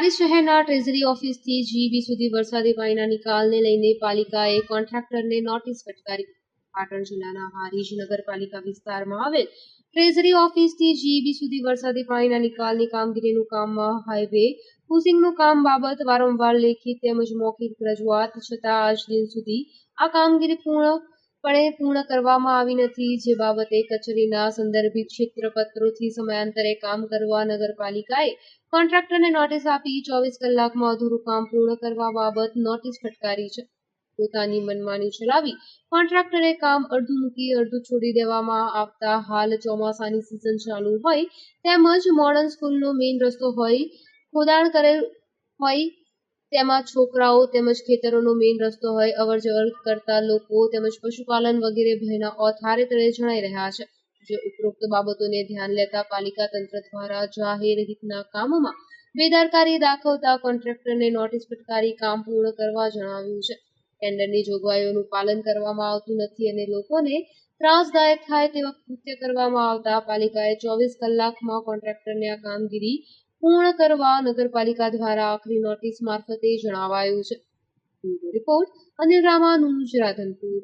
હારી શહેરના treasury ઓફિસથી GB સુધી વરસાદી પાણીના નિકાલને લઈને પાલિકાએ કોન્ટ્રાક્ટરને નોટિસ ફટકારી. પાટણ જિલ્લાના હારીજ નગરપાલિકા વિસ્તારમાં આવેલ ટ્રેઝરી ઓફિસથી જીબી સુધી વરસાદી પાણીના નિકાલની કામગીરીનું કામમાં હાઈવે પુસિંગનું કામ બાબત વારંવાર લેખિત તેમજ મૌખિક રજૂઆત, છતાં આજ દિન સુધી આ કામગીરી પૂર્ણપણે પૂર્ણ કરવામાં આવી નથી. જે બાબતે કચેરીના સંદર્ભિત ક્ષેત્રપત્રોથી સમયાંતરે કામ કરવા નગરપાલિકાએ કોન્ટ્રાક્ટરને નોટિસ આપી ચોવીસ કલાકમાં અધૂરું કામ પૂર્ણ કરવા બાબત નોટિસ ફટકારી છે. પોતાની મનમાની ચલાવી કોન્ટ્રાક્ટરે કામ અડધું મૂકી અડધું છોડી દેવામાં આવતા હાલ ચોમાસાની સિઝન ચાલુ હોય તેમજ મોડર્ન સ્કૂલનો મેઇન રસ્તો હોય, ખોદાણ કરેલ હોય તેમાં છોકરાઓ તેમજ ખેતરોનો મેઇન રસ્તો હોય અવર જવર કરતા લોકો તેમજ પશુપાલન વગેરે ભયના ઓથારે તળે જણાઈ રહ્યા છે. જે ઉપરોક્ત બાબતોને ધ્યાન લેતા પાલિકા તંત્ર દ્વારા જાહેર હિતના કામોમાં બેદરકારી દાખવતા કોન્ટ્રાક્ટરને નોટિસ ફટકારી કામ પૂર્ણ કરવા જણાવ્યું છે. ટેન્ડરની જોગવાઈઓનું પાલન કરવામાં આવતું નથી અને લોકોને ત્રાસદાયક થાય તેવા કૃત્ય કરવામાં આવતા પાલિકાએ ચોવીસ કલાકમાં કોન્ટ્રાક્ટરને આ કામગીરી પૂર્ણ કરવા નગરપાલિકા દ્વારા આખરી નોટિસ મારફતે જણાવાયું છે. રિપોર્ટ અનિલ રામાનુજ રાધનપુર.